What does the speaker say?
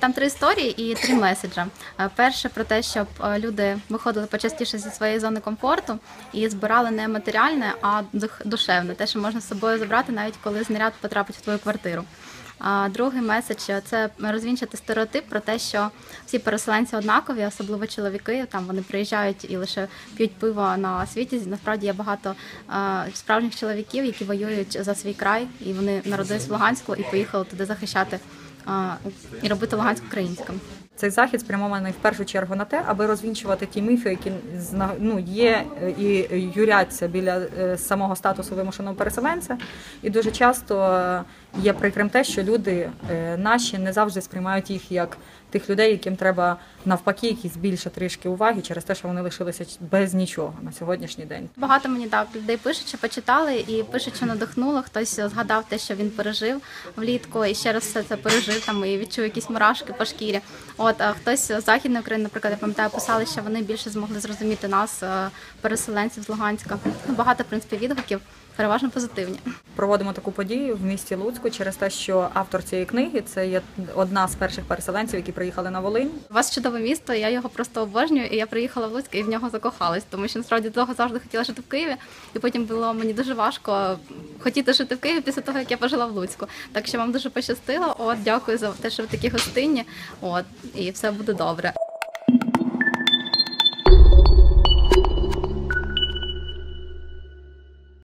Там три історії і три меседжі. Е, Перше про те, щоб е, люди виходили почастіше зі своєї зони комфорту і збирали не матеріальне, а душевне, те, що можна з собою забрати, навіть коли знаряд потрапить в твою квартиру. А другий меседж це розвінчати стереотип про те, що всі переселенці однакові, особливо чоловіки. Там вони приїжджають і лише п'ють пиво на світі. Насправді є багато е, справжніх чоловіків, які воюють за свій край, і вони народились в Луганську і поїхали туди захищати і робити Луганськ українським. Цей захід спрямований в першу чергу на те, аби розвінчувати ті міфи, які ну, є і юряться біля е, самого статусу вимушеного переселенця. І дуже часто є прикрим те, що люди е, наші не завжди сприймають їх як тих людей, яким треба навпаки якісь більше трішки уваги через те, що вони лишилися без нічого на сьогоднішній день. Багато мені так людей пишуть, що почитали і пишуть, що надихнуло. Хтось згадав те, що він пережив влітку, і ще раз все це пережив там і відчув якісь мурашки по шкірі. От а хтось з західної України, наприклад, я пам'ятаю, писали, що вони більше змогли зрозуміти нас, е, переселенців з Луганська. Ну, Багато в принципі відгуків, переважно позитивні. Проводимо таку подію в місті Луцьку через те, що автор цієї книги це є одна з перших переселенців, які приїхали на Волинь. У вас чудове місто, я його просто обожнюю. І я приїхала в Луцьк і в нього закохалась, тому що насправді довго завжди хотіла жити в Києві, і потім було мені дуже важко хотіти жити в Києві після того, як я пожила в Луцьку. Так що вам дуже пощастило. От дякую за те, що ви такі гостинні. От і все буде добре.